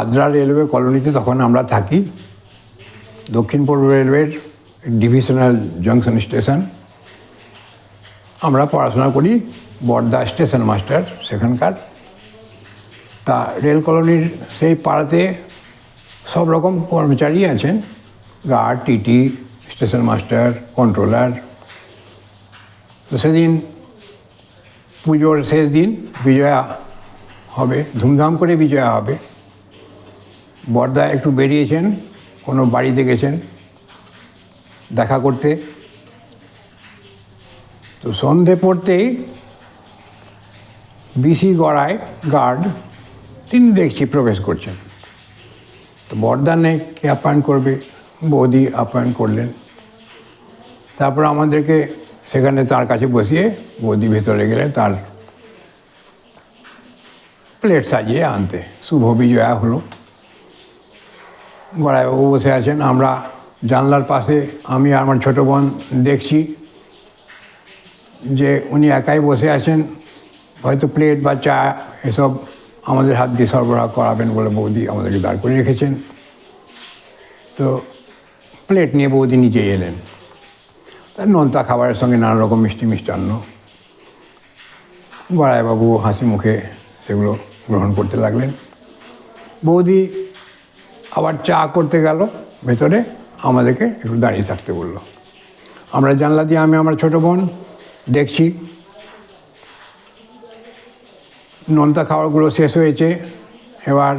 Adra railway কলোনিতে তখন আমরা থাকি। দক্ষিণ পূর্ব রেলওয়ের ডিভিশনাল জংশন স্টেশন। আমরা পড়াশোনা করি বর্দা স্টেশন মাস্টার সেখানকার। তা রেল কলোনির সেই পাড়াতে সব রকম কর্মচারী আছেন। Guard, TT, station master, controller. তো সেদিন পুজোর শেষ দিন বিজয়া হবে, ধুমধাম করে বিজয়া হবে। বর্দা একটু বেরিয়েছেন, কোনো বাড়িতে গেছেন, দেখা করতে। তো সন্ধে পড়তেই বিসি গড়ায় গার্ড তিনি দেখছি প্রবেশ করছেন। তো বর্দা নেই, কে আপ্যায়ন করবে? বৌদি আপ্যায়ন করলেন। তারপর আমাদেরকে সেখানে তার কাছে বসিয়ে বৌদি ভেতরে গেলে তার প্লেট সাজিয়ে আনতে। শুভ বিজয়া হলো। গড়াইবাবু বসে আছেন, আমরা জানলার পাশে আমি আর আমার ছোটো বোন দেখছি যে উনি একাই বসে আছেন, হয়তো প্লেট বা চা এসব আমাদের হাত দিয়ে সরবরাহ করাবেন বলে বৌদি আমাদেরকে দাঁড় করে রেখেছেন। তো প্লেট নিয়ে বৌদি নিজেই এলেন। তার নোনতা খাবারের সঙ্গে নানা রকম মিষ্টি মিষ্টান্ন। গড়াইবাবু হাসি মুখে সেগুলো গ্রহণ করতে লাগলেন। বৌদি আবার চা করতে গেল, ভেতরে আমাদেরকে একটু দাঁড়িয়ে থাকতে বলল। আমরা জানলা দিয়ে, আমি আমার ছোটো বোন দেখছি। নোনতা খাবারগুলো শেষ হয়েছে। এবার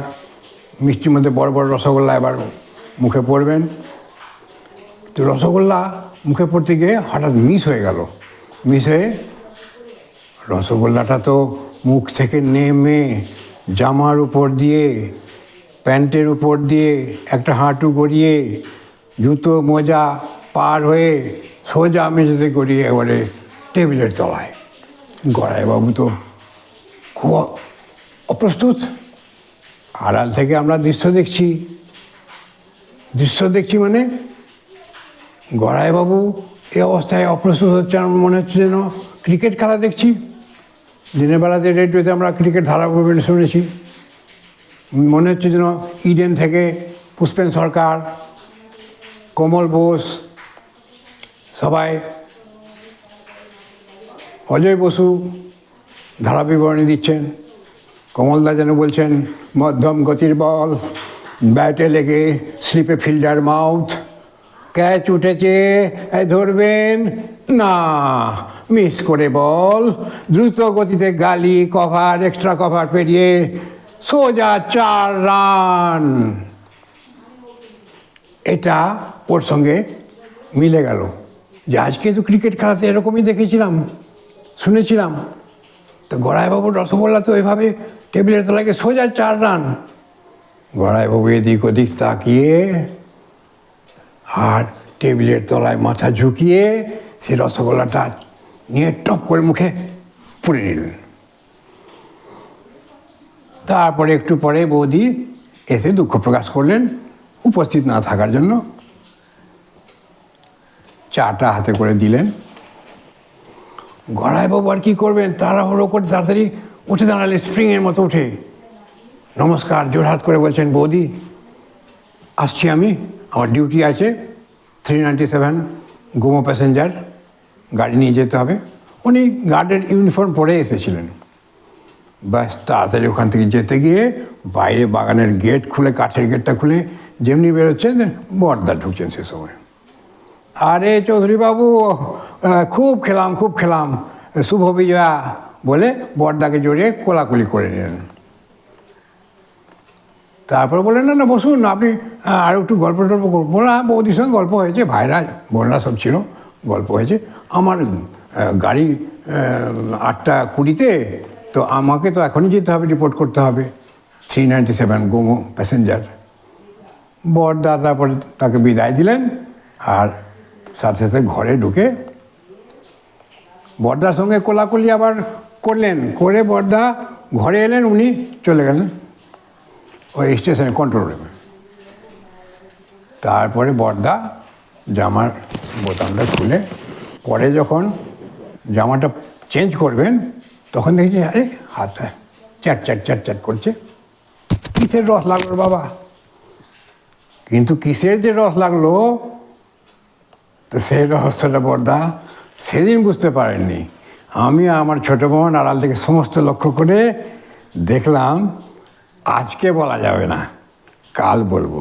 মিষ্টির মধ্যে বড় বড় রসগোল্লা এবার মুখে পড়বেন। তো রসগোল্লা মুখে পড়তে গিয়ে হঠাৎ মিস হয়ে গেল। মিস হয়ে রসগোল্লাটা তো মুখ থেকে নেমে জামার উপর দিয়ে প্যান্টের উপর দিয়ে একটা হাঁটু গড়িয়ে জুতো মোজা পার হয়ে সোজা মেঝেতে গড়িয়ে এবারে টেবিলের তলায় গড়াইবাবু তো খুব অপ্রস্তুত। আড়াল থেকে আমরা দৃশ্য দেখছি। দৃশ্য দেখছি মানে গড়াইবাবু এ অবস্থায় অপ্রস্তুত হচ্ছে আমার মনে হচ্ছে যেন ক্রিকেট খেলা দেখছি। দিনের বেলাতে রেডিওতে আমরা ক্রিকেট ধারাবাহিক শুনেছি। মনে হচ্ছে যেন ইডেন থেকে পুষ্পেন সরকার, কমল বোস, সবাই, অজয় বসু ধারা বিবরণী দিচ্ছেন। কমলদা যেন বলছেন, মধ্যম গতির বল, ব্যাটে লেগে স্লিপে ফিল্ডার মাউথ, ক্যাচ উঠেছে ধরবেন, না, মিস করে বল, দ্রুত গতিতে গালি, কভার, এক্সট্রা কভার পেরিয়ে সোজা চার রান। এটা ওর সঙ্গে মিলে গেল। যে আজকে তো ক্রিকেট খেলাতে এরকমই দেখেছিলাম, শুনেছিলাম। তো গড়াইবাবুর রসগোল্লা তো এভাবে টেবিলের তলাকে সোজা চার রান। গড়াইবাবু এদিক ওদিক তাকিয়ে আর টেবিলের তলায় মাথা ঝুঁকিয়ে সে রসগোল্লাটা নিয়ে টপ করে মুখে পুড়ে নিলেন। তারপরে একটু পরে বৌদি এসে দুঃখ প্রকাশ করলেন উপস্থিত না থাকার জন্য। চাটা হাতে করে দিলেন। গড়াইবাবু আর কী করবেন? তাড়াহুড়ো করে তাড়াতাড়ি উঠে দাঁড়ালেন স্প্রিংয়ের মতো উঠে। নমস্কার, জোরহাত করে বলছেন, বৌদি, আসছি আমি। আমার ডিউটি আছে। Three ninety seven Gomoh passenger গাড়ি নিয়ে যেতে হবে। উনি গার্ডের ইউনিফর্ম পরে এসেছিলেন। ব্যাস, তাড়াতাড়ি ওখান থেকে যেতে গিয়ে বাইরে বাগানের গেট খুলে, কাঠের গেটটা খুলে যেমনি বেরোচ্ছেন, বর্দা ঢুকছেন সে সময়। আরে চৌধুরী বাবু খুব খেলাম খুব খেলাম। শুভ বিজয়া বলে বর্দাকে জড়িয়ে কোলাকুলি করে নিলেন। তারপর বললেন, না না, বসুন, আপনি আর একটু গল্প টল্প করুন। বললাম হ্যাঁ বৌদির সঙ্গে গল্প হয়েছে, ভাইরা, বোনরা সব ছিল, গল্প হয়েছে। আমার গাড়ি আটটা কুড়িতে তো আমাকে তো এখনই যেতে হবে রিপোর্ট করতে হবে। Three ninety seven Gomoh passenger Barada তারপরে তাকে বিদায় দিলেন আর সাথে সাথে ঘরে ঢুকে বর্দার সঙ্গে কোলাকুলি আবার করলেন। করে বর্দা ঘরে এলেন, উনি চলে গেলেন ওই স্টেশনে কন্ট্রোল রুমে তারপরে বর্দা জামার বোতামটা খুলে পরে যখন জামাটা চেঞ্জ করবেন তখন দেখছি, আরে, হাতটা চ্যাট চ্যাট চ্যাট চ্যাট করছে। কিসের রস লাগল বাবা? কিন্তু কিসের যে রস লাগল? তো সেই রহস্যটা বর্দা সেদিন বুঝতে পারেননি। আমি আমার ছোটো বোন আড়াল থেকে সমস্ত লক্ষ্য করে দেখলাম, আজকে বলা যাবে না, কাল বলব।